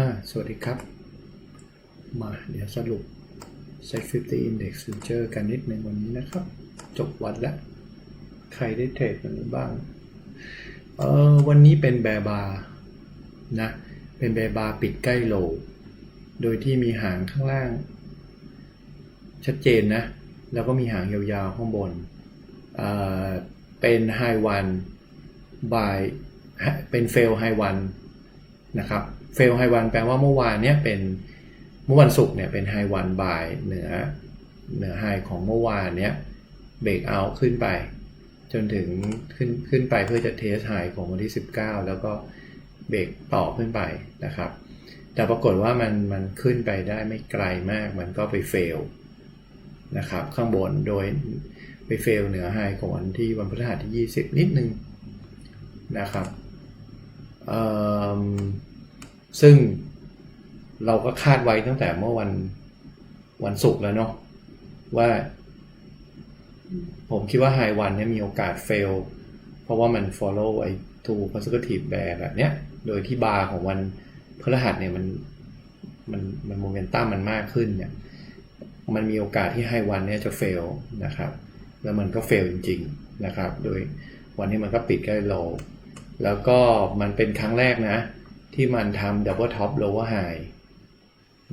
อ่าสวัสดีครับ มาเดี๋ยวสรุป Sec 50 Index Future กันนิดนึงวันนี้นะครับ จบวันแล้ว ใครได้เทรดวันบ้าง เออวันนี้เป็นแบร์บาร์นะ เป็นแบร์บาร์ปิดใกล้โล โดยที่มีหางข้างล่าง ชัดเจนนะ แล้วก็มีหางยาวๆข้างบนเออเป็นไฮวันบายเป็นเฟลไฮวันนะครับ เฟลไฮวันแปลว่าเมื่อวานเนี้ยเป็นเมื่อวันศุกร์เนี่ยเป็นไฮวันบายเหนือเหนือไฮของเมื่อวานเนี้ยเบรกเอาขึ้นไป จนถึงขึ้นขึ้นไปเพื่อจะเทสไฮของวันที่ 19 แล้วก็เบรกต่อขึ้นไปนะครับ แต่ปรากฏว่ามันมันขึ้นไปได้ไม่ไกลมากมันก็ไปเฟลนะครับข้างบนโดยไปเฟลเหนือไฮของวันที่วันพฤหัสที่ 20 นิดนึงนะครับเอิ่ม ซึ่งเราก็คาดไว้ตั้งแต่เมื่อวันวันศุกร์แล้วเนาะว่า ผมคิดว่าไฮวันเนี่ยมีโอกาสเฟลเพราะว่ามัน follow ไอ้ two consecutive bear แบบเนี้ย โดยที่บาร์ของวันพฤหัสเนี่ยมันมันมันโมเมนตัมมันมากขึ้นเนี่ย มันมีโอกาสที่ไฮวันเนี่ยจะเฟลนะครับ แล้วมันก็เฟลจริง ๆนะครับ โดยวันนี้มันก็ปิดใกล้โลแล้วก็มันเป็นครั้งแรกนะ ที่มันทำ double top lower high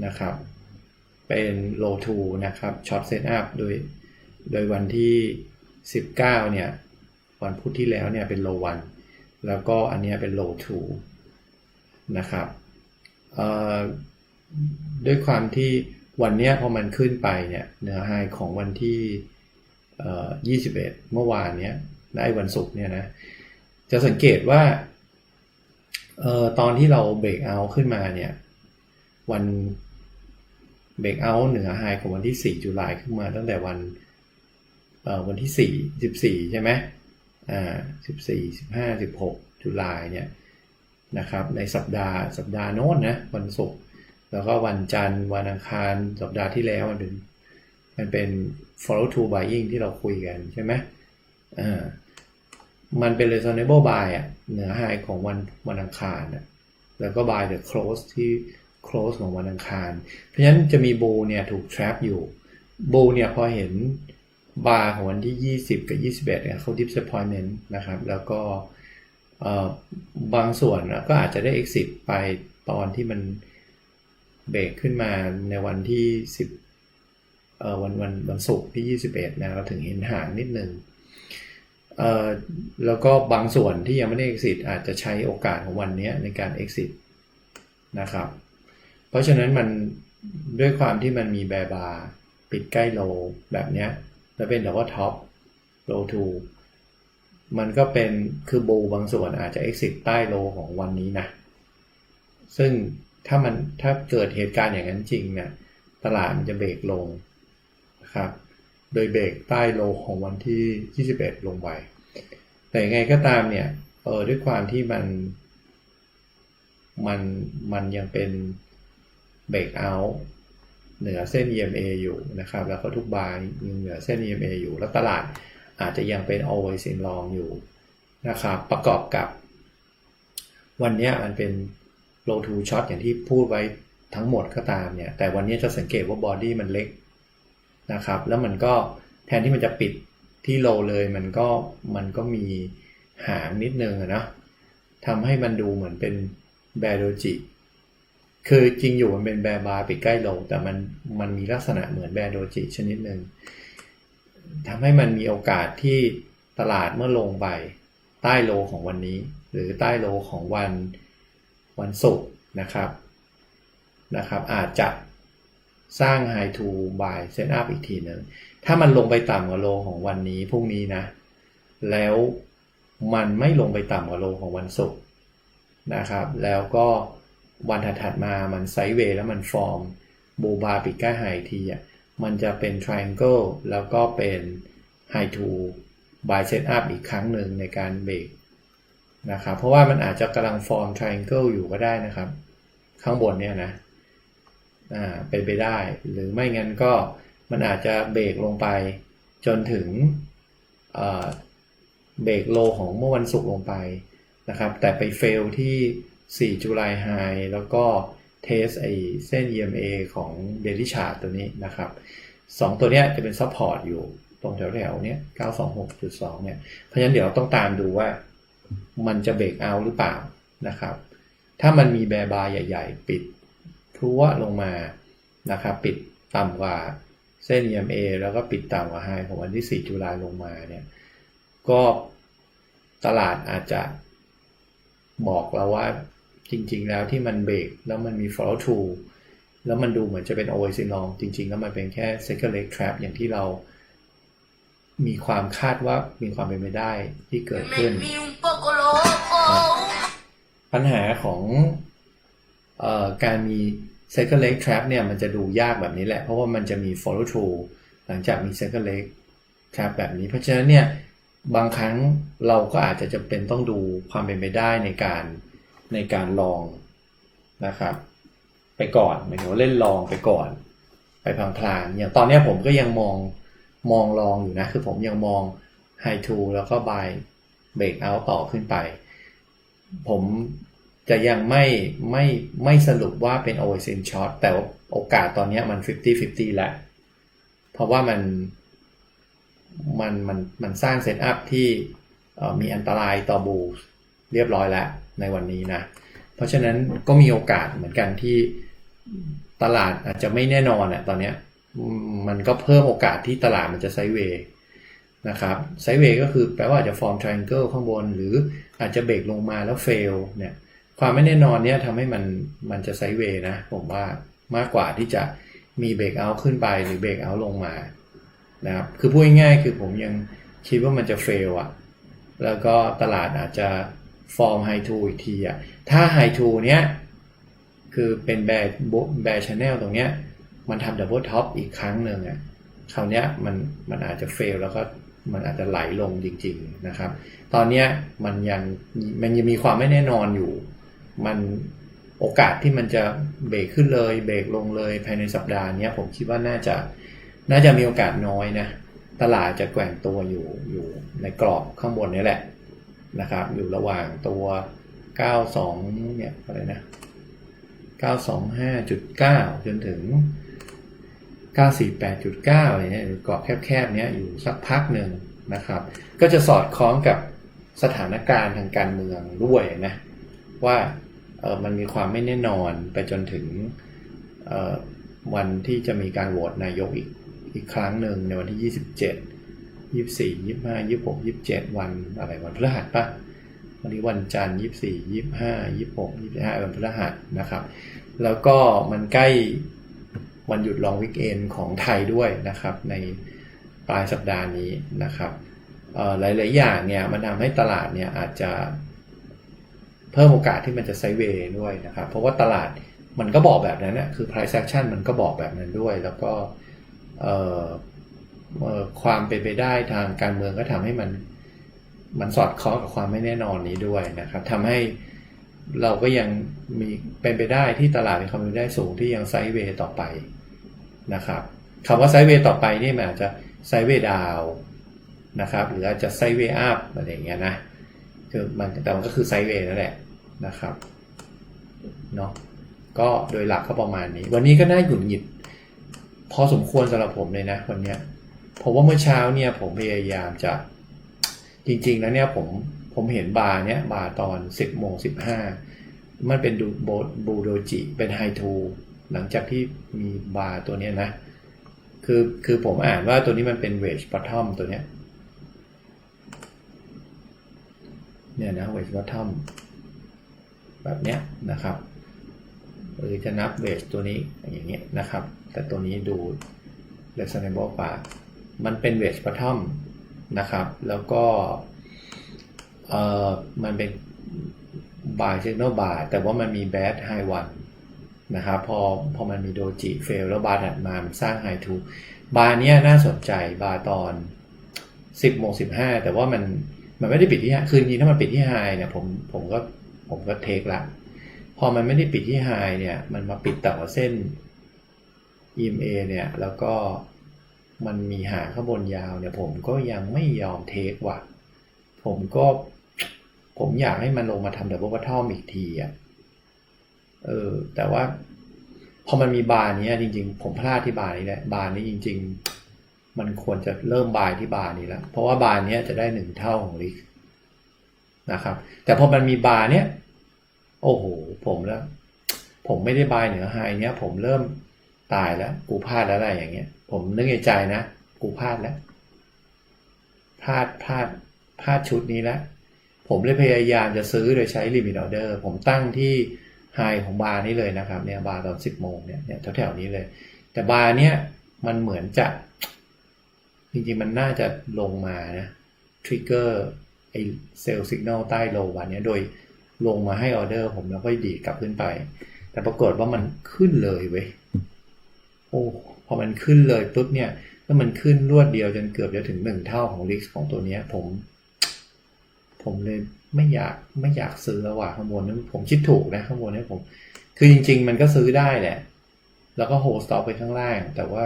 นะครับ เป็น low two นะครับ short set up โดยโดยวันที่ 19 เนี่ย วันพุธที่แล้วเนี่ยเป็น low one แล้วก็อันเนี้ยเป็น low two นะครับด้วยความที่วันเนี้ยพอมันขึ้นไปเนี่ยเนื้อไฮของวันที่เอ่อ21 เมื่อวานเนี้ยได้วันศุกร์เนี่ยนะ จะสังเกตว่า เอ่อตอนที่เราเบรกเอาขึ้นมาเนี่ย วันเบรกเอาเหนือไฮของวันที่ 4 จุลายขึ้นมาตั้งแต่วันเอ่อวันที่ 4 14 ใช่ไหมอ่า14 15 16 จุลายเนี่ยนะครับในสัปดาห์สัปดาห์โน้นนะวันศุกร์แล้วก็วันจันทร์วันอังคารสัปดาห์ที่แล้วมันเป็นมันเป็น follow to buying ที่เราคุยกันใช่ไหมอ่า มันเป็น reasonable buy อะเหนือ high ของวันวันอังคารอะแล้วก็ buy the close ที่ close ของวันอังคาร เพราะฉะนั้นจะมี bull เนี่ยถูก trap อยู่ bull เนี่ยพอเห็น bar ของวันที่ 20 กับ 21เนี่ยเขา disappointment นะครับ แล้วก็บางส่วนก็อาจจะได้ exit ไปตอนที่มันเบรกขึ้นมาในวันที่ 10วันวันวันศุกร์ที่ 21นะเราถึงเห็นห่างนิดนึงเอ่อ แล้วก็บางส่วนที่ยังไม่ได้ exit อาจจะใช้โอกาสของวันนี้ในการ exit นะครับ เพราะฉะนั้นมันด้วยความที่มันมีแบร์บาร์ปิดใกล้โลแบบเนี้ยแล้วเป็นแต่ว่าท็อปโลทูมันก็เป็นคือโบบางส่วนอาจจะ exit ใต้โลของวันนี้นะ ซึ่งถ้ามันถ้าเกิดเหตุการณ์อย่างนั้นจริงเนี่ยตลาดมันจะเบรกลงนะครับ โดยเบรกใต้โลของวันที่ 21 ลงไป แต่ยังไงก็ตามเนี่ยเออด้วยความที่มันมันมันยังเป็นเบรกเอาท์เหนือเส้น EMA อยู่นะครับ แล้วก็ทุกบาร์ยังเหนือเส้น EMA อยู่ แล้วตลาดอาจจะยังเป็น always in long อยู่นะครับ ประกอบกับ วันเนี้ยมันเป็น low to short อย่างที่พูดไว้ทั้งหมดก็ตามเนี่ย แต่วันนี้จะสังเกตว่าบอดี้มันเล็ก นะครับ แล้วมันก็แทนที่มันจะปิดที่โลเลยมันก็มันก็มีหางนิดนึงอะนะทำให้มันดูเหมือนเป็นแบโดจิคือจริงอยู่มันเป็นแบร์บาร์ปิดใกล้โลแต่มันมันมีลักษณะเหมือนแบโดจิชนิดหนึ่งทำให้มันมีโอกาสที่ตลาดเมื่อลงไปใต้โลของวันนี้ หรือใต้โลของวันวันศุกร์นะครับนะครับ อาจจะ สร้าง High to Buy Set up อีกทีหนึ่งถ้ามันลงไปต่ำกว่าโลของวันนี้พรุ่งนี้นะ แล้วมันไม่ลงไปต่ำกว่าโลของวันศุกร์นะครับ แล้วก็วันถัดมามันไซด์เวย์แล้วมันฟอร์มโบบาปิดใกล้ไฮทีอะมันจะเป็น triangle แล้วก็เป็น high to buy set up อีกครั้งหนึ่งในการเบรกนะครับ เพราะว่ามันอาจจะกำลังฟอร์ม triangle อยู่ก็ได้นะครับ ข้างบนเนี่ยนะ อ่าเป็นไปได้ หรือไม่งั้นก็มันอาจจะเบรกลงไป จนถึงเบรกโลของเมื่อวันศุกร์ลงไปนะครับ แต่ไปเฟลที่ 4 จุลายไฮแล้วก็เทสไอเส้น EMA ของ Daily Chart ตัวนี้นะครับสองตัวเนี้ยจะเป็นซัพพอร์ตอยู่ตรงแถวๆเนี้ย 926.2 เนี่ย เพราะฉะนั้นเดี๋ยวต้องตามดูว่ามันจะเบรกเอาหรือเปล่านะครับ ถ้ามันมีแบร์บาร์ใหญ่ ๆ ปิด รัวลงมานะครับปิดต่ำกว่าเส้น EMA แล้วก็ปิดต่ำกว่าไฮของวันที่4จุลายลงมาเนี่ยก็ตลาดอาจจะบอกเราว่าจริงๆแล้วที่มันเบรกแล้วมันมี follow through แล้วมันดูเหมือนจะเป็น always in long จริงๆ แล้วมันเป็นแค่ second leg trap อย่างที่เรามีความคาดว่ามีความเป็นไปได้ที่เกิดขึ้น Me un poco loco. ปัญหาของเอ่อการมี second leg trap เนี่ยมันจะดูยากแบบนี้แหละ เพราะว่ามันจะมี follow through หลังจากมี second leg trap แบบนี้ เพราะฉะนั้นเนี่ยบางครั้งเราก็อาจจะจำเป็นต้องดูความเป็นไปได้ในการในการลองนะครับ ไปก่อนหมายถึงว่าเล่นลองไปก่อน ไปพลางๆอย่างตอนนี้ผมก็ยังมองมองลองอยู่นะ คือผมยังมอง high to แล้วก็ buy break out ต่อขึ้นไป ผม จะยังไม่ไม่ไม่สรุปว่าเป็น always in short แต่โอกาสตอนนี้มัน 50-50 แล้ว เพราะว่ามันมันมันมันสร้างเซตอัพที่มีอันตรายต่อบูเรียบร้อยแล้วในวันนี้นะ เพราะฉะนั้นก็มีโอกาสเหมือนกันที่ตลาดอาจจะไม่แน่นอนอะตอนนี้มันก็เพิ่มโอกาสที่ตลาดมันจะไซด์เวย์นะครับไซด์เวย์ก็คือแปลว่าอาจจะฟอร์ม triangle ข้างบน หรืออาจจะเบรกลงมาแล้วเฟลเนี่ย ความไม่แน่นอนเนี้ยทำให้มันมันจะไซด์เวย์นะ ผมว่ามากกว่าที่จะมีเบรกเอาขึ้นไปหรือเบรกเอาลงมานะครับคือพูดง่ายๆคือผมยังคิดว่ามันจะเฟลอะแล้วก็ตลาดอาจจะฟอร์มไฮทูอีกทีอะถ้าไฮทูเนี้ยคือเป็นแบร์แบร์ชแนลตรงเนี้ยมันทำดับเบิลท็อปอีกครั้งหนึ่งอะคราวเนี้ยมันมันอาจจะเฟลแล้วก็มันอาจจะไหลลงจริง ๆนะครับ ตอนเนี้ยมันยังมันยังมีความไม่แน่นอนอยู่ มันโอกาสที่มันจะเบรกขึ้นเลยเบรกลงเลยภายในสัปดาห์นี้ผมคิดว่าน่าจะน่าจะมีโอกาสน้อยนะตลาดจะแกว่งตัวอยู่อยู่ในกรอบข้างบนนี้แหละนะครับอยู่ระหว่างตัว 92 เนี่ยอะไรนะ 925.9 จนถึง 948.9อะไรเนี่ยกรอบแคบๆเนี้ยอยู่สักพักหนึ่งนะครับ ก็จะสอดคล้องกับสถานการณ์ทางการเมืองด้วยนะว่า มันมีความไม่แน่นอนไปจนถึงวันที่จะมีการโหวตนายกอีกอีกครั้งหนึ่งในวันที่ 27 24 25 26 27 วันอะไรวันพฤหัสปะวันนี้วันจันทร์ยี่สี่ยี่ห้ายี่หกยี่ห้าวันพฤหัสนะครับ แล้วก็มันใกล้วันหยุดลองวิกเอนของไทยด้วยนะครับ ในปลายสัปดาห์นี้นะครับหลาย ๆ อย่างเนี่ยมันทำให้ตลาดเนี่ยอาจจะ เพิ่มโอกาสที่มันจะไซด์เวย์ด้วยนะครับ เพราะว่าตลาดมันก็บอกแบบนั้นนะคือ price action มันก็บอกแบบนั้นด้วย แล้วก็ความเป็นไปได้ทางการเมืองก็ทำให้มันมันสอดคล้องกับความไม่แน่นอนนี้ด้วยนะครับทำให้เราก็ยังมีเป็นไปได้ที่ตลาดมีความเป็นไปได้สูงที่ยังไซด์เวย์ต่อไปนะครับคำว่าไซด์เวย์ต่อไปนี่มันอาจจะไซด์เวย์ดาวนะครับหรืออาจจะไซด์เวย์อัพอะไรอย่างเงี้ยนะคือมันแต่มันก็คือไซด์เวย์นั่นแหละ นะครับเนาะก็โดยหลักก็ประมาณนี้ วันนี้ก็น่าหงุดหงิดพอสมควรสำหรับผมเลยนะวันเนี้ยผมว่าเมื่อเช้าเนี่ยผมพยายามจะ จริง ๆ แล้วเนี่ยผมผมเห็นบาร์เนี่ยบาร์ตอน 10โมง15 มันเป็นดูโบบูโดจิ เป็นไฮทูหลังจากที่มีบาร์ตัวเนี้ยนะ คือคือผมอ่านว่าตัวนี้มันเป็นเวจบอททอมตัวเนี้ยเนี่ยนะเวจบอททอม แบบเนี้ยนะครับหรือจะนับเวจตัวนี้อย่างเงี้ยนะครับ แต่ตัวนี้ดู reasonable กว่ามันเป็นเวจบอททอมนะครับ แล้วก็เอ่อมันเป็นบายเซนโนบาร์แต่ว่ามันมีแบดไฮวันนะครับพอพอมันมีโดจิเฟลแล้วบาร์ถัดมามันสร้างไฮทูบาร์เนี้ยน่าสนใจบาร์ตอน 10โมง15 แต่ว่ามันมันไม่ได้ปิดที่คืนนี้ถ้ามันปิดที่ไฮเนี่ยผมผมก็ ผมก็เทคละ พอมันไม่ได้ปิดที่ไฮเนี่ย มันมาปิดต่ำกว่าเส้น EMA เนี่ย แล้วก็มันมีหางข้างบนยาวเนี่ย ผมก็ยังไม่ยอมเทคว่ะ ผมก็ผมอยากให้มันลงมาทำดับเบิลบัตทอมอีกทีอะ เออ แต่ว่าพอมันมีบาร์นี้จริง ๆ ผมพลาดที่บาร์นี้แหละ บาร์นี้จริง ๆ มันควรจะเริ่มบายที่บาร์นี้แล้ว เพราะว่าบาร์นี้จะได้หนึ่งเท่าของลิก นะครับ แต่พอมันมีบาร์เนี้ยโอ้โห ผมแล้ว ผมไม่ได้บายเหนือไฮเนี้ย ผมเริ่มตายแล้ว กูพลาดแล้วอะไรอย่างเงี้ย ผมนึกในใจนะ กูพลาดแล้วพลาดพลาดพลาดชุดนี้แล้วผมเลยพยายามจะซื้อโดยใช้ limit order ผมตั้งที่ไฮของบาร์นี้เลยนะครับเนี่ยบาร์ตอนสิบโมงเนี่ยเนี่ยแถวๆนี้เลย แต่บาร์เนี่ยมันเหมือนจะ จริงๆมันน่าจะลงมานะทริกเกอร์ ไอเซลล์สัญญาณใต้โลวันนี้โดยลงมาให้ออเดอร์ผมแล้วก็ดีดกลับขึ้นไป แต่ปรากฏว่ามันขึ้นเลยเว้ยโอ้พอมันขึ้นเลยปุ๊บเนี่ยแล้วมันขึ้นรวดเดียวจนเกือบจะถึงหนึ่งเท่าของลิกของตัวเนี้ยผม ผมเลยไม่อยากไม่อยากซื้อแล้วว่ะข้างบนนั้นผมคิดถูกนะข้างบนเนี่ยผม คือจริง ๆ มันก็ซื้อได้แหละ แล้วก็โฮสต็อไปข้างล่าง แต่ว่า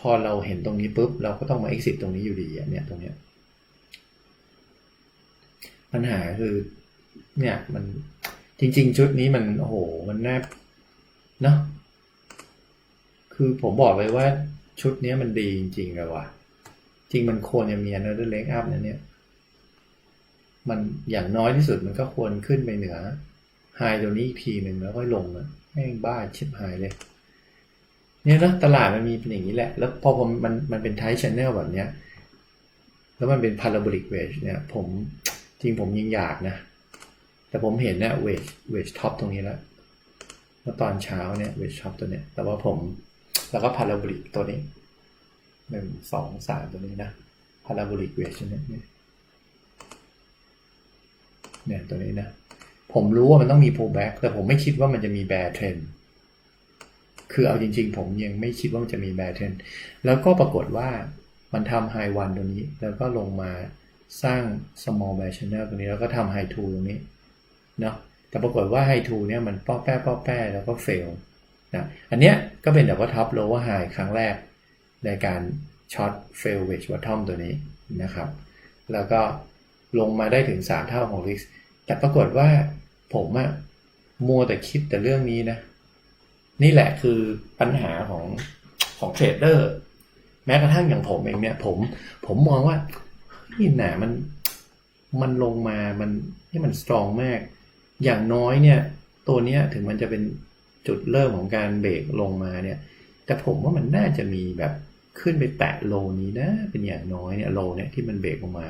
พอเราเห็นตรงนี้ปุ๊บเราก็ต้องมา exit ตรงนี้อยู่ดีเนี่ยตรงเนี้ย ปัญหาคือ เนี่ยมันจริง ๆ ชุดนี้มันโอ้โหมันน่าเนาะคือผมบอกเลยว่าชุดนี้มันดีจริงๆเลยว่ะ จริงมันควรจะมี another leg up นะเนี่ย มันอย่างน้อยที่สุดมันก็ควรขึ้นไปเหนือไฮตัวนี้อีกทีหนึ่งแล้วก็ลงอะแม่งบ้าชิบหายเลย เนี่ยนะตลาดมันมีเป็นอย่างนี้แหละ แล้วพอผมมันมันเป็นไท p ช channel แบบเนี้ย แล้วมันเป็น parabolic wedge เนี่ย ผม จริงผมยังอยากนะ แต่ผมเห็นเนี่ย wedge wedge top ตรงนี้แล้วเมื่อตอนเช้าเนี่ย wedge top ตัวเนี้ย แต่ว่าผมแล้วก็ parabolic ตัวนี้หนึ่งสองสามตัวนี้นะ parabolic wedge เนี่ยเนี่ยตัวนี้นะ ผมรู้ว่ามันต้องมี pullback แต่ผมไม่คิดว่ามันจะมี bear trend คือเอาจริงๆ ผมยังไม่คิดว่ามันจะมี bear trend แล้วก็ปรากฏว่ามันทำ high one ตัวนี้ แล้วก็ลงมา สร้าง small bear channel ตัวนี้แล้วก็ทำ high two ตรงนี้เนาะแต่ปรากฏว่า high two เนี่ยมันป้อแป้ป้อแป้แล้วก็ fail นะอันเนี้ยก็เป็นแบบว่า top lower high ครั้งแรก ในการช็อต fail wedge bottom ตัวนี้นะครับ แล้วก็ลงมาได้ถึง 3 เท่าของ risk แต่ปรากฏว่าผมอะมัวแต่คิดแต่เรื่องนี้นะ นี่แหละคือปัญหาของของเทรดเดอร์แม้กระทั่งอย่างผมเองเนี่ยผมผมมองว่า นี่หนามันมันลงมามันนี่มันสตรองมาก อย่างน้อยเนี่ย ตัวเนี้ยถึงมันจะเป็นจุดเริ่มของการเบรกลงมาเนี่ย แต่ผมว่ามันน่าจะมีแบบขึ้นไปแตะโลนี้นะ เป็นอย่างน้อยเนี่ยโลเนี่ยที่มันเบรกลงมา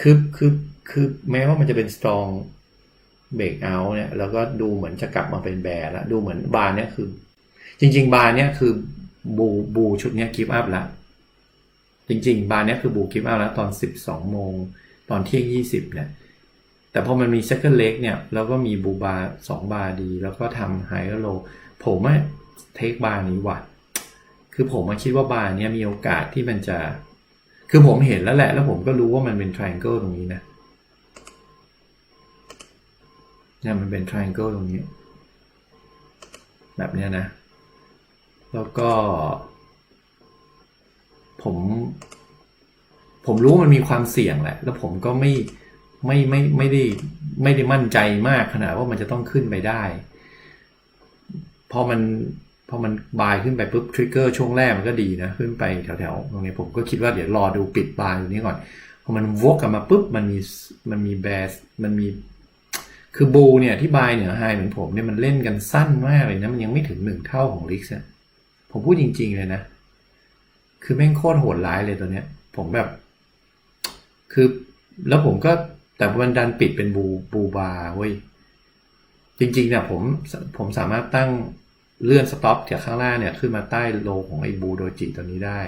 คือคือคือแม้ว่ามันจะเป็น strong เบรกเอาเนี่ยแล้วก็ดูเหมือนจะกลับมาเป็นแบร์แล้วดูเหมือนบาร์เนี่ยคือ จริง ๆ บาร์เนี่ยคือบูบูชุดเนี้ยกิฟต์อัพแล้ว จริง ๆ บาร์เนี่ยคือบูกิฟต์อัพแล้วตอน 12 โมง ตอนเที่ยง 20 เนี่ย แต่พอมันมี second leg เนี่ย แล้วก็มีบูบาร์สองบาร์ดี แล้วก็ทำไฮโล ผมว่เทคบาร์นี้ว่ะ คือผมมาคิดว่าบาร์เนี้ยมีโอกาสที่มันจะ คือผมเห็นแล้วแหละ แล้วผมก็รู้ว่ามันเป็น triangle ตรงนี้นะเนี่ยมันเป็น triangle ตรงนี้ แบบเนี้ยนะ แล้วก็ ผม ผมรู้มันมีความเสี่ยงแหละ แล้วผมก็ไม่ไม่ไม่ไม่ได้ไม่ได้มั่นใจมากขนาดว่ามันจะต้องขึ้นไปได้ พอมันพอมันบายขึ้นไปปุ๊บทริกเกอร์ช่วงแรกมันก็ดีนะ ขึ้นไปแถวๆตรงนี้ผมก็คิดว่าเดี๋ยวรอดูปิดบายตรงนี้ก่อนพอมันวกกลับมาปุ๊บมันมีมันมีแบสมันมีคือบูเนี่ยที่บายเหนือไฮเหมือนผมเนี่ยมันเล่นกันสั้นมากเลยนะ มันยังไม่ถึงหนึ่งเท่าของลิกซ์ผมพูดจริง ๆ เลยนะ คือแม่งโคตรโหดร้ายเลยตัวเนี้ย ผมแบบ คือแล้วผมก็แต่มันดันปิดเป็นบูบูบาเว้ย จริงๆเนี่ยผมผมสามารถตั้งเลื่อนสต็อปจากข้างล่างเนี่ยขึ้นมาใต้โลของไอ้บูโดจิตัวนี้ได้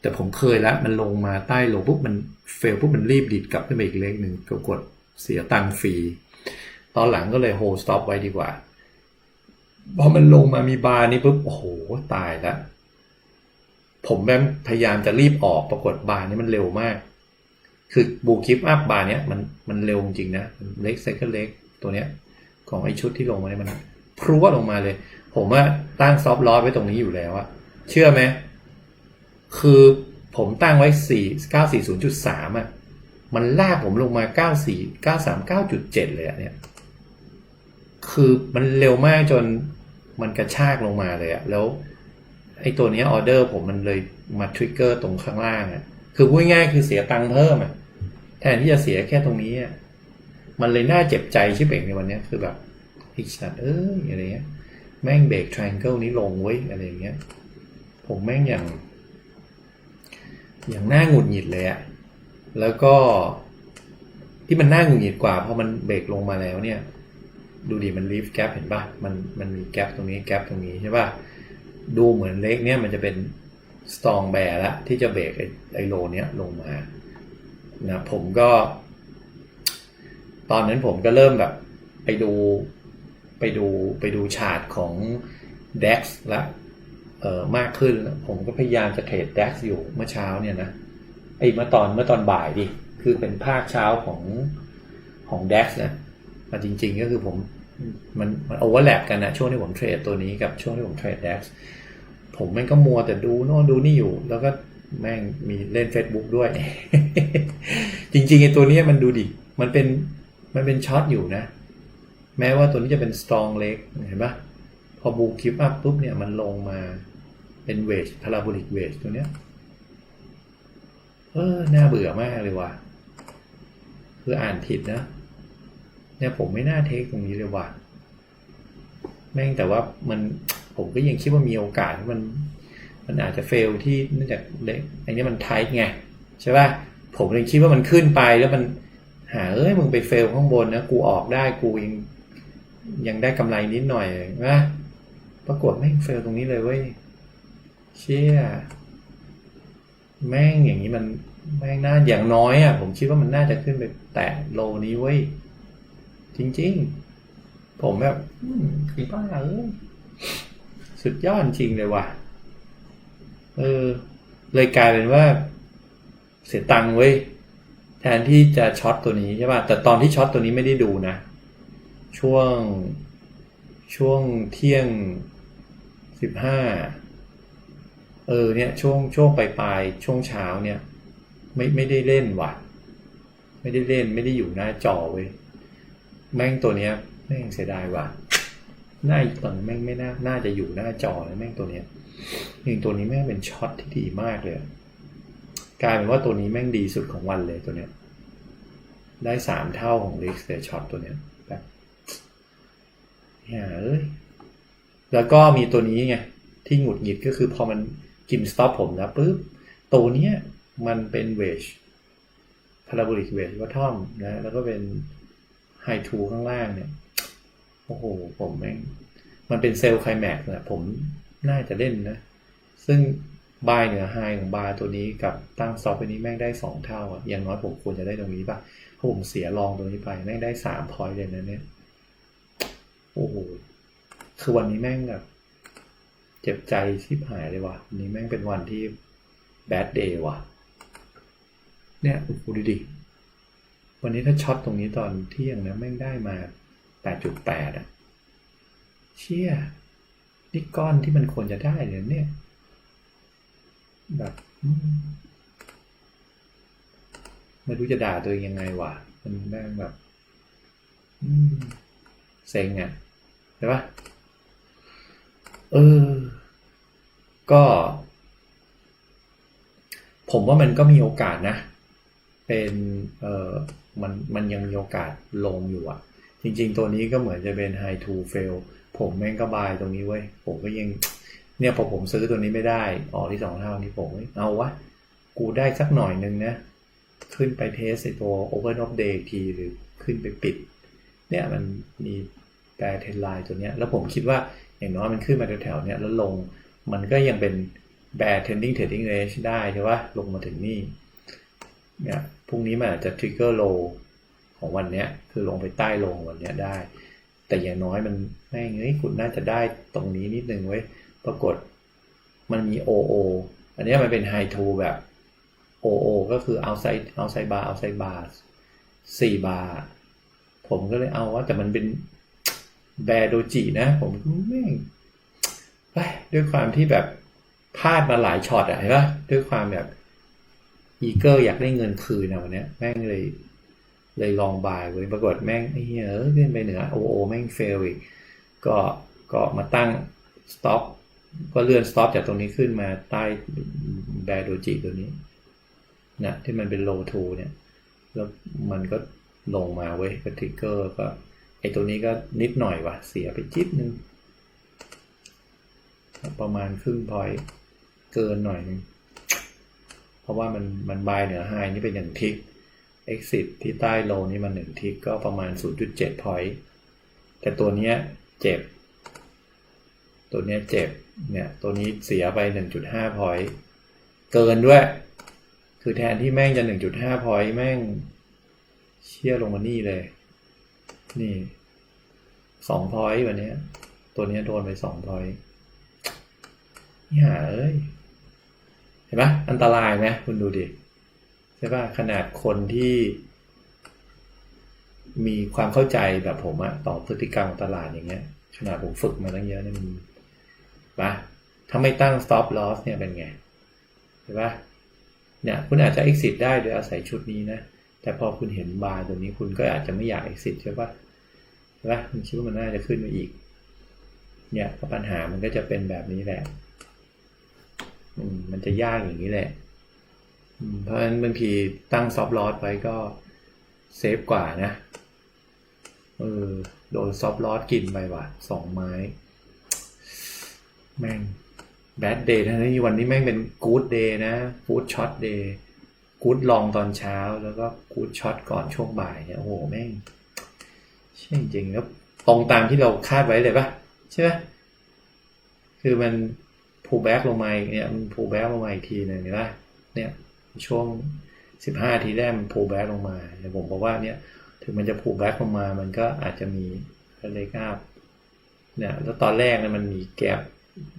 แต่ผมเคยแล้วมันลงมาใต้โลปุ๊บมันเฟลปุ๊บมันรีบดีดกลับขึ้นไปอีกเลขหนึ่งก็กดเสียตังฟรี ตอนหลังก็เลยโฮสต็อปไว้ดีกว่าพอมันลงมามีบาร์นี้ปุ๊บโอ้โหตายแล้ว ผมแบบพยายามจะรีบออกปรากฏบาร์นี้มันเร็วมาก คือบูคิปอัพบาร์เนี้ยมันมันเร็วจริงนะเล็กเซคันเล็กตัวเนี้ย ของไอชุดที่ลงมาเนี่ยมันพรวดลงมาเลย ผมว่าตั้งซอฟต์ลอสไว้ตรงนี้อยู่แล้วอะเชื่อไหมคือผมตั้งไว้สี่เก้าสี่ศูนย์จุดสามอะมันลากผมลงมาเก้าสี่เก้าสามเก้าจุดเจ็ดเลยอะเนี่ย คือมันเร็วมากจนมันกระชากลงมาเลยอะแล้ว ไอ้ตัวนี้ออเดอร์ผมมันเลยมาทริกเกอร์ตรงข้างล่างอะคือพูดง่ายๆคือเสียตังค์เพิ่มอะแทนที่จะเสียแค่ตรงนี้อะมันเลยน่าเจ็บใจชิบเองในวันนี้คือแบบอีกสัตว์เอ้ยอะไรเงี้ยแม่งเบรกทริงเกิลนี้ลงเว้อะไรอย่างเงี้ย ผมแม่งอย่าง อย่างน่าหงุดหงิดเลยอะแล้วก็ที่มันน่าหงุดหงิดกว่าเพราะมันเบรกลงมาแล้วเนี่ย ดูดิมันลีฟแก p เห็นปะมันมันมีแก p ตรงนี้แก p ตรงนี้ใช่ป่ะ ดูเหมือนเล็กเนี่ยมันจะเป็นสตองแบร์ละที่จะเบรกไอโลเนี้ยลงมานะผมก็ ตอนนั้นผมก็เริ่มแบบไปดูไปดูไปดูชาร์ตของ DAX ละเออมากขึ้น ผมก็พยายามจะเทรด DAX อยู่เมื่อเช้าเนี่ยนะไอ้เมื่อตอนเมื่อตอนบ่ายดิ คือเป็นภาคเช้าของของ DAX นะมาจริงๆก็คือผมมันมันโอเวอร์แลปกันนะช่วงที่ผมเทรดตัวนี้กับช่วงที่ผมเทรด DAX ผมแม่งก็มัวแต่ดูโน่นดูนี่อยู่ แล้วก็แม่งมีเล่น Facebook ด้วย จริงๆไอ้ตัวเนี้ยมันดูดิ มันเป็นมันเป็นช็อตอยู่นะ แม้ว่าตัวนี้จะเป็น strong leg เห็นปะพอบูคลิปอัพปุ๊บเนี่ยมันลงมาเป็นเวจพาราโบลิกเวจตัวเนี้ย เออ น่าเบื่อมากเลยว่ะ คืออ่านผิดนะ เนี่ยผมไม่น่าเทคตรงนี้เลยว่ะ แม่งแต่ว่ามัน ผมก็ยังคิดว่ามีโอกาสมัน มันอาจจะเฟลที่เนื่องจากเล็กอันนี้มันไทท์ไงใช่ป่ะผมเลยคิดว่ามันขึ้นไปแล้วมันหาเอ้ยมึงไปเฟลข้างบนนะกูออกได้กูยังยังได้กำไรนิดหน่อยนะปรากฏแม่งเฟลตรงนี้เลยเว้ยเชี่ยแม่งอย่างนี้มันแม่งน่าอย่างน้อยอะ ผมคิดว่ามันน่าจะขึ้นไปแตะโลนี้เว้ยจริง ๆ ผมแบบอืมคือบ้าเอ้ย สุดยอดจริงเลยว่ะ เออ เลยกลายเป็นว่า เสียตังค์เว้ย แทนที่จะช็อตตัวนี้ใช่ป่ะ แต่ตอนที่ช็อตตัวนี้ไม่ได้ดูนะ ช่วงช่วงเที่ยงสิบห้าเออเนี่ยช่วงช่วงปลายปลายๆช่วงเช้าเนี่ย ไม่ไม่ได้เล่นว่ะ ไม่ได้เล่นไม่ได้อยู่หน้าจอเว้ยแม่งตัวเนี้ยแม่งเสียดายว่ะ หน้าอีกตังแม่งไม่น่าน่าจะอยู่หน้าจอนะแม่งตัวเนี้ยจริงตัวนี้แม่งเป็นช็อตที่ดีมากเลยกลายเป็นว่าตัวนี้แม่งดีสุดของวันเลยตัวเนี้ย ได้สามเท่าของ r i x เลยช็อตตัวเนี้ยแบบเฮ้ยแล้วก็มีตัวนี้ไงที่หงุดหงิดก็คือพอมันกินสต็อปผมนะปุ๊บตัวเนี้ยมันเป็นเวจพาราโบลิกเวจวัตทอมนะแล้วก็เป็นไฮทูข้างล่างเนี่ย โอ้โห ผมแม่ง มันเป็นเซลล์ไคลแม็กซ์นะผมน่าจะเล่นนะ ซึ่งบายเหนือไฮของบาร์ตัวนี้กับตั้งซอฟต์ตัวนี้แม่งได้สองเท่าอะอย่างน้อยผมควรจะได้ตรงนี้ป่ะเพราะผมเสียรองตรงนี้ไปแม่งได้สามพอยต์เลยนะเนี่ย โอ้โห คือวันนี้แม่งแบบเจ็บใจชิบหายเลยว่ะวันนี้แม่งเป็นวันที่แบดเดย์ว่ะ เนี่ยดูดิ วันนี้ถ้าช็อตตรงนี้ตอนเที่ยงนะแม่งได้มา แปดจุดแปดอะเชี่ยนี่ก้อนที่มันควรจะได้เลยเนี่ย แบบไม่รู้จะด่าตัวเองยังไงวะมันแม่งแบบเซ็งอะใช่ปะเออ ก็ ผมว่ามันก็มีโอกาสนะ เป็น เออมัน มันยังมีโอกาสลงอยู่อะ จริง ๆ ตัวนี้ก็เหมือนจะเป็น high to fail ผมแม่งก็บายตรงนี้เว้ย ผมก็ยังเนี่ยพอผมซื้อตัวนี้ไม่ได้ ออกที่สองเท่านี้ผมเอาวะ กูได้สักหน่อยนึงนะ ขึ้นไปเทสตัว Open of Day อีกทีหรือขึ้นไปปิด เนี่ยมันมีแปรเทนไลน์ตัวเนี้ย แล้วผมคิดว่าอย่างน้อยมันขึ้นมาแถวๆเนี้ยแล้วลง มันก็ยังเป็นแบร์ trending trading range ได้ใช่ปะลงมาถึงนี่เนี่ยพรุ่งนี้มันอาจจะ trigger low ของวันเนี้ยคือลงไปใต้ลงวันเนี้ยได้ แต่อย่างน้อยมันแม่งเฮ้ยคุณน่าจะได้ตรงนี้นิดนึงเว้ยปรากฏมันมี OO อันนี้มันเป็น high to แบบ OO ก็คือ outside outside bar outside bar สี่บาร์ผมก็เลยเอาว่าแต่มันเป็นแบร์โดจินะ ผมแม่งด้วยความที่แบบพลาดมาหลายช็อตอะเห็นปะด้วยความแบบ อีเกอร์อยากได้เงินคืนนะวันนี้แม่งเลย เลยลองบายไว้ปรากฏแม่งไอ้เหี้ยเอ้ยขึ้นไปเหนือโอโอแม่งเฟลอีกก็ก็มาตั้ง stop ก็เลื่อน stop จากตรงนี้ขึ้นมาใต้แบโดจิตัวนี้นะที่มันเป็น low to เนี่ยแล้วมันก็ลงมาเว้ยก็ทริกเกอร์ก็ไอตัวนี้ก็นิดหน่อยว่ะเสียไปจิตนึง ประมาณครึ่งพอยต์เกินหน่อยนึง เพราะว่ามันมันบายเหนือไฮนี่เป็นหนึ่งทิก exit ที่ใต้โลนี่มันหนึ่งทิกก็ประมาณ 0.7 point แต่ตัวเนี้ยเจ็บ ตัวเนี้ยเจ็บ เนี่ย ตัวนี้เสียไป 1.5 point เกินด้วย คือแทนที่แม่งจะ 1.5 point แม่งเชี่ยลงมานี่เลย นี่2 point วันนี้ตัวนี้โดนไป2 point อย่าเอ้ย เห็นปะอันตรายไหมคุณดูดิ ใช่ป่ะขนาดคนที่มีความเข้าใจแบบผมอะต่อพฤติกรรมของตลาดอย่างเงี้ย ขนาดผมฝึกมาตั้งเยอะเนี่ยมันปะถ้าไม่ตั้ง stop loss เนี่ยเป็นไงใช่ปะเนี่ยคุณอาจจะ exit ได้โดยอาศัยชุดนี้นะ แต่พอคุณเห็นบาร์ตัวนี้คุณก็อาจจะไม่อยาก exit ใช่ปะใช่ปะคุณคิดว่ามันน่าจะขึ้นมาอีก เนี่ยปัญหามันก็จะเป็นแบบนี้แหละ อืมมันจะยากอย่างนี้แหละ เพราะฉะนั้นบางทีตั้งซอฟต์ลอสไว้ก็เซฟกว่านะเออโดนซอฟต์ลอสกินไปว่ะสองไม้ แม่งแบดเดย์ทั้งนี้วันนี้แม่งเป็นกู๊ดเดย์นะกู๊ดช็อตเดย์กู๊ดลองตอนเช้าแล้วก็กู๊ดช็อตก่อนช่วงบ่ายเนี่ยโอ้โหแม่งใช่จริงๆแล้วตรงตามที่เราคาดไว้เลยปะใช่ปะคือมันพูแบ็กลงมาอีกเนี่ยมันพูแบ็กลงมาอีกทีหนึ่งเห็นปะเนี่ย ช่วงสิบห้าทีแรกมันพูแบ็กลงมาแต่ผมบอกว่าเนี่ยถึงมันจะพูแบ็กลงมา มันก็อาจจะมีเลกอัพเนี่ยแล้วตอนแรกเนี่ยมันมีแกลบ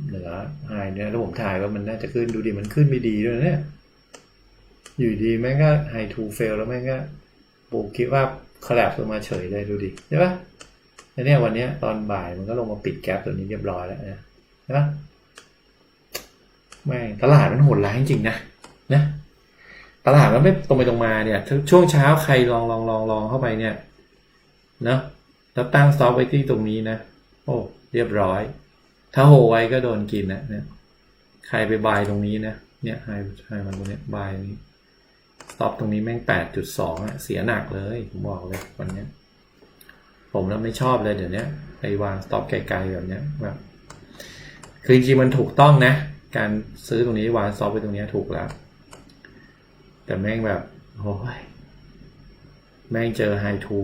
เหนือไฮเนี่ยแล้วผมถ่ายว่ามันน่าจะขึ้นดูดิมันขึ้นไม่ดีด้วยนะเนี่ยอยู่ดีแม่งก็ไฮทูเฟลแล้วแม่งก็ปูคิดว่าคลลปลงมาเฉยเลยดูดิใช่ปะแล้วเนี่ยวันเนี้ยตอนบ่ายมันก็ลงมาปิดแกลบตัวนี้เรียบร้อยแล้วนะใช่ปะไม่งตลาดมันโหดร้ายจริงๆนะ ตลาดมันไม่ตรงไปตรงมาเนี่ย ช่วงเช้าใครลองลองลองลองเข้าไปเนี่ยเนาะแล้วตั้งสต็อปไว้ที่ตรงนี้นะ โอ้ เรียบร้อย ถ้าโหไว้ก็โดนกินนะเนี่ยใครไปบายตรงนี้นะ เนี่ยไฮไฮมันตรงเนี้ยบายนี้สต็อปตรงนี้แม่งแปดจุดสองอะเสียหนักเลย ผมบอกเลยวันเนี้ยผมแล้วไม่ชอบเลยเดี๋ยวนี้ไปวางสต็อปไกลๆแบบเนี้ยแบบคือจริงๆมันถูกต้องนะ การซื้อตรงนี้วางซอฟต์ไปตรงนี้ถูกแล้ว แต่แม่งแบบโอ้ยแม่งเจอ high to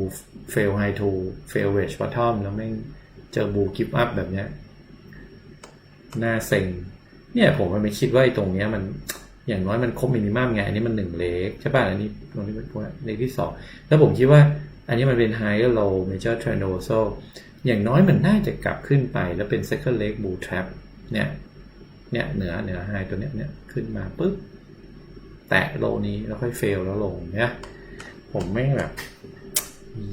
fail high to fail wedge bottom แล้วแม่งเจอบูกิฟอัพแบบเนี้ยน้าเซ็งเนี่ยผมมันไม่คิดว่าไอ้ตรงเนี้ยมันอย่างน้อยมันครบมินิมัมไงอันนี้มันหนึ่งเลกใช่ป่ะอันนี้ตรงนี้เป็นเลกที่สองแล้วผมคิดว่าอันนี้มันเป็น higher low major trendosal อย่างน้อยมันน่าจะกลับขึ้นไปแล้วเป็น second leg bull trap เนี่ยเนี่ยเหนือเหนือไฮตัวเนี้ยเนี่ยขึ้นมาปุ๊บ แตะโลนี้แล้วค่อยเฟลแล้วลงเนี่ยผมไม่งแบบ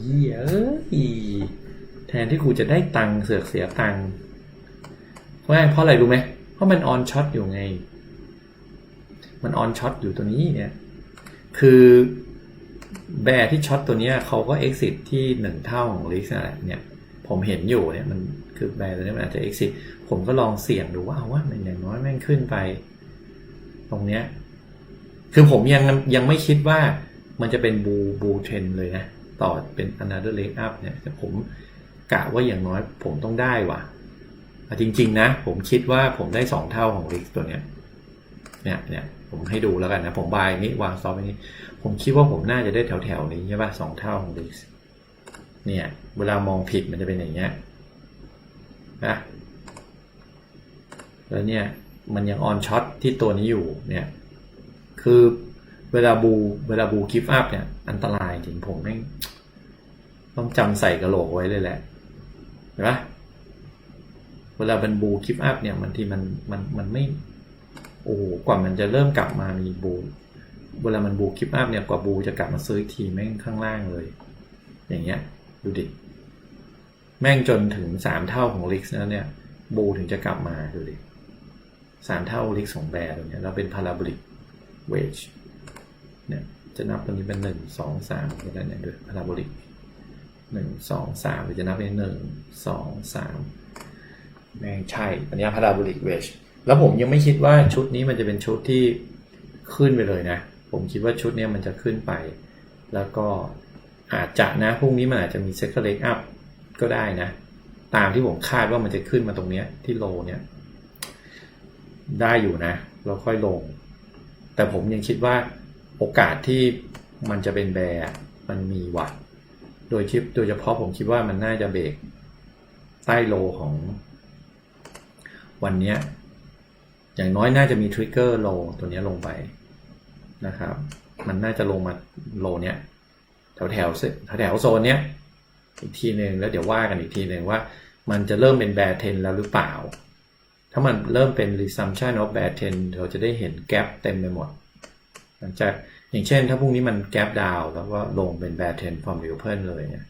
เยเอ้ยแทนที่กูจะได้ตังค์เสือกเสียตังค์เพราะอะไรเพราะอะไรรู้ไหมเพราะมันออนช็อตอยู่ไง มันออนช็อตอยู่ตัวนี้เนี่ย คือแบร์ที่ช็อตตัวนี้เขาก็ exit ที่หนึ่งเท่าของลิสนั่นแหละเนี่ย ผมเห็นอยู่เนี่ยมันคือแบร์ตัวนี้มันอาจจะ exit ผมก็ลองเสี่ยงดูว่าเอาว่ามันอย่างน้อยแม่งขึ้นไป ตรงเนี้ย คือผมยังยังไม่คิดว่ามันจะเป็นบูบูเทรนเลยนะ ต่อเป็น another leg up เนี่ยแต่ผมกะว่าอย่างน้อยผมต้องได้ว่ะอ่จริง ๆ นะ ผมคิดว่าผมได้สองเท่าของลิกตัวเนี้ยเนี่ยเนี่ยผมให้ดูแล้วกันนะ ผมบายนี้วางซอฟต์นี้ ผมคิดว่าผมน่าจะได้แถวๆนี้ใช่ป่ะสองเท่าของลิกเนี่ยเวลามองผิดมันจะเป็นอย่างเงี้ยนะแล้วเนี่ยมันยังออนช็อตที่ตัวนี้อยู่เนี่ย คือเวลาบูเวลาบูกิฟต์อัพเนี่ย อันตรายจริงผมแม่งต้องจำใส่กระโหลกไว้เลยแหละเห็นปะเวลาเป็นบูกิฟต์อัพเนี่ยมันที่มันมันมันไม่ โอ้โหกว่ามันจะเริ่มกลับมามีบูเวลามันบูกิฟต์อัพเนี่ยกว่าบูจะกลับมาซื้ออีกทีแม่งข้างล่างเลย อย่างเงี้ย ดูดิแม่งจนถึงสามเท่าของลิกซ์แล้วเนี่ย บูถึงจะกลับมาดูดิสามเท่าลิกซ์ของแบร์ตัวเนี้ยเราเป็นพาราบลิก เวจเนี่ยจะนับตรงนี้เป็นหนึ่งสองสามก็ได้เนี่ยด้วยพาราโบลิกหนึ่งสองสามหรือจะนับเป็นหนึ่งสองสามแม่งใช่อันนี้พาราโบลิกเวชแล้วผมยังไม่คิดว่าชุดนี้มันจะเป็นชุดที่ขึ้นไปเลยนะ ผมคิดว่าชุดนี้มันจะขึ้นไป แล้วก็อาจจะนะพรุ่งนี้มันอาจจะมีเซ็กเล็กอัพก็ได้นะ ตามที่ผมคาดว่ามันจะขึ้นมาตรงเนี้ยที่โลเนี่ย ได้อยู่นะ เราค่อยลง แต่ผมยังคิดว่าโอกาสที่มันจะเป็นแบร์มันมีว่ะโดยที่โดยเฉพาะผมคิดว่ามันน่าจะเบรกใต้โลของวันนี้อย่างน้อยน่าจะมีทริกเกอร์โลตัวนี้ลงไปนะครับ มันน่าจะลงมาโลเนี้ยแถวแถวแถวแถวโซนเนี้ยอีกทีหนึ่งแล้วเดี๋ยวว่ากันอีกทีหนึ่งว่า มันจะเริ่มเป็นแบร์เทนแล้วหรือเปล่า ถ้ามันเริ่มเป็น resumption of bear trend เราจะได้เห็นแก p เต็มไปหมด หลังจากอย่างเช่น ถ้าพรุ่งนี้มันแก p ดาวแล้วก็ลงเป็น bear trend from open เลยเนี่ย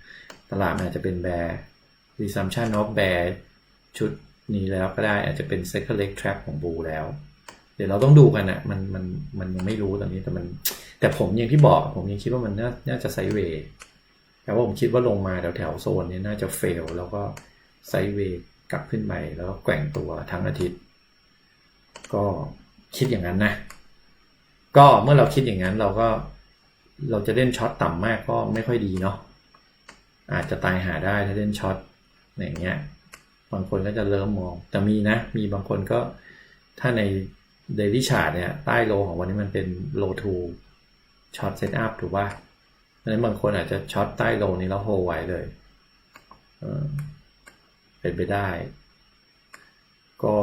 ตลาดอาจจะเป็น bear resumption of bear ชุดนี้แล้วก็ได้อาจจะเป็น second leg trap ของบูแล้ว เดี๋ยวเราต้องดูกันนะมันมันมันยังไม่รู้ตอนนี้แต่มัน แต่ผมยังที่บอกผมยังคิดว่ามันน่านาจะไซเวย์แต่ว่าผมคิดว่าลงมาแถวแถวโซนนี้น่าจะเฟลแล้วก็ไซเวย์ กลับขึ้นไปแล้วก็แกว่งตัวทั้งอาทิตย์ ก็คิดอย่างนั้นนะ ก็เมื่อเราคิดอย่างนั้นเราก็เราจะเล่นช็อตต่ำมากก็ไม่ค่อยดีเนาะอาจจะตายหาได้ถ้าเล่นช็อตอย่างเงี้ยบางคนก็จะเริ่มมอง แต่มีนะ มีบางคนก็ถ้าในเดลี่ชาร์ดเนี่ยใต้โลของวันนี้มันเป็นโลทูช็อตเซตอัพถูกป่ะดังนั้นบางคนอาจจะช็อตใต้โลนี้แล้วโฮไว้เลย เป็นไปได้ ก็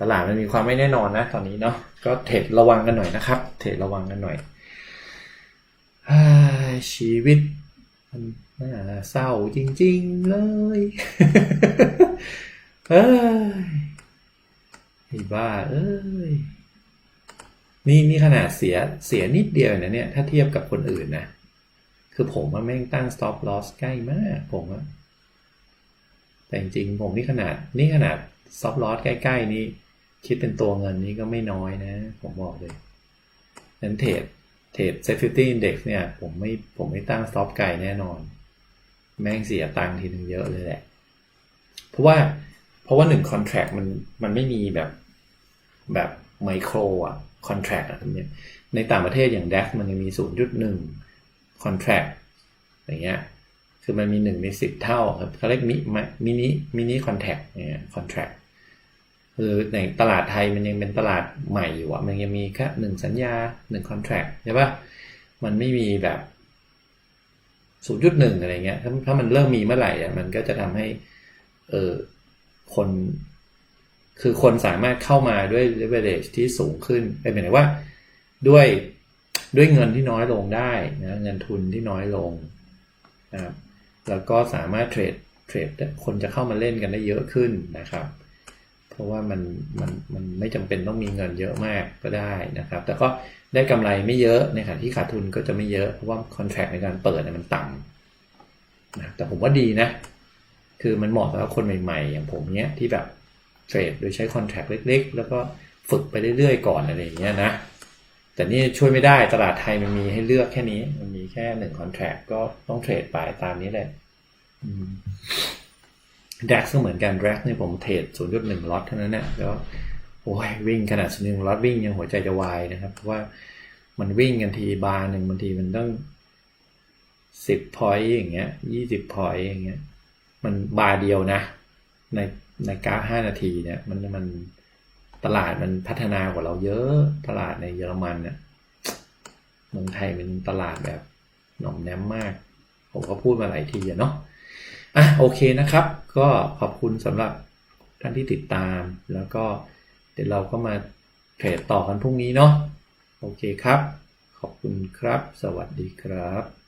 ตลาดมันมีความไม่แน่นอนนะ ตอนนี้เนาะก็เทรดระวังกันหน่อยนะครับ เทรดระวังกันหน่อยชีวิตมันน่าเศร้าจริง ๆ เลยเอ้ยไอ้บ้าเอ้ยนี่นี่ขนาดเสียเสียนิดเดียวนะเนี่ย ถ้าเทียบกับคนอื่นนะ คือผมว่าแม่งตั้ง stop loss ใกล้มากผมอะ แต่จริงๆผมนี่ขนาดนี่ขนาด stop loss ใกล้ ๆ นี่คิดเป็นตัวเงินนี่ก็ไม่น้อยนะ ผมบอกเลยนั้นเทรดเทรด safety index เนี่ย ผมไม่ผมไม่ตั้ง stop ไกลแน่นอน แม่งเสียตังค์ทีนึงเยอะเลยแหละ เพราะว่าเพราะว่าหนึ่ง contract มันมันไม่มีแบบแบบไมโครอะ contract อะเนี่ยในต่างประเทศอย่าง DAX มันยังมี 0.1 contract อย่างเงี้ย คือมันมีหนึ่งในสิบเท่าครับเขาเรียกมิมินิมินิคอนแทคเนี่ย contract คือในตลาดไทยมันยังเป็นตลาดใหม่อยู่อะมันยังมีแค่หนึ่งสัญญาหนึ่งคอนแท c t ใช่ปะมันไม่มีแบบ0.1อะไรเงี้ยถ้าถ้ามันเริ่มมีเมื่อไหร่อะมันก็จะทำให้เออคนคือคนสามารถเข้ามาด้วย leverage ที่สูงขึ้นเป็นหมายถึงว่าด้วยด้วยเงินที่น้อยลงได้นะเงินทุนที่น้อยลงนะครับ แล้วก็สามารถเทรดเทรดคนจะเข้ามาเล่นกันได้เยอะขึ้นนะครับ เพราะว่ามันมันมันไม่จำเป็นต้องมีเงินเยอะมากก็ได้นะครับ แต่ก็ได้กำไรไม่เยอะในขณะที่ขาดทุนก็จะไม่เยอะเพราะว่าคอนแท c t ในการเปิดเนี่ยมันต่ำนะแต่ผมว่าดีนะ คือมันเหมาะสำหรับคนใหม่ๆ อย่างผมเนี้ยที่แบบเทรดโดยใช้คอนแท c t เล็ก ๆ แล้วก็ฝึกไปเรื่อยๆก่อนอะไรอย่างเงี้ยนะ แต่นี่ช่วยไม่ได้ตลาดไทยมันมีให้เลือกแค่นี้ มันมีแค่หนึ่งคอนแท c t ก็ต้องเทรดไปตามนี้แหละอืม DAX ก็เหมือนกัน DAX เนี่ผมเทรด0.1ล็อตเท่านั้นเนี่ยแล้วโอ้ยวิ่งขนาด0.1ล็อตวิ่งยังหัวใจจะวายนะครับเพราะว่ามันวิ่งกันทีบาร์หนึ่งบางทีมันต้อง10พอยต์อย่างเงี้ย20พอยต์อย่างเงี้ย มันบาร์เดียวนะ ในในกราฟ5นาทีเนี่ย มันมัน ตลาดมันพัฒนากว่าเราเยอะตลาดในเยอรมันเนี่ยเมืองไทยเป็นตลาดแบบหน่อมแนมมาก ผมก็พูดมาหลายทีอะเนาะอะโอเคนะครับ ก็ขอบคุณสำหรับท่านที่ติดตาม แล้วก็เดี๋ยวเราก็มาเทรดต่อกันพรุ่งนี้เนาะโอเคครับ ขอบคุณครับ สวัสดีครับ